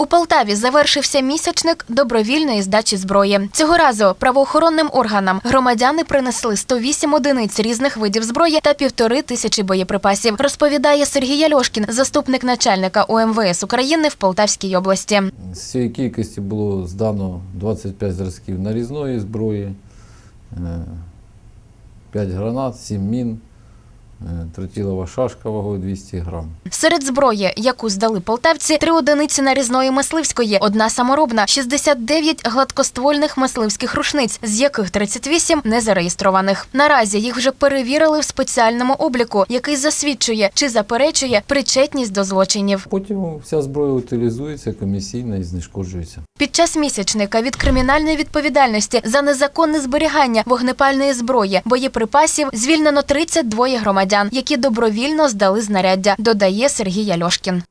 У Полтаві завершився місячник добровільної здачі зброї. Цього разу правоохоронним органам громадяни принесли 108 одиниць різних видів зброї та півтори тисячі боєприпасів. Розповідає Сергій Альошкін, заступник начальника УМВС України в Полтавській області. З цієї кількості було здано 25 зразків нарізної зброї, 5 гранат, 7 мін, е, тротилова шашка вагою 200 грам. Серед зброї, яку здали полтавці, три одиниці нарізної мисливської, одна саморобна, 69 гладкоствольних мисливських рушниць, з яких 38 не зареєстрованих. Наразі їх вже перевірили в спеціальному обліку, який засвідчує чи заперечує причетність до злочинів. Потім вся зброя утилізується комісійно і знешкоджується. Під час місячника від кримінальної відповідальності за незаконне зберігання вогнепальної зброї, боєприпасів звільнено 32 громадян, які добровільно здали знаряддя, додає Сергій Альошкін.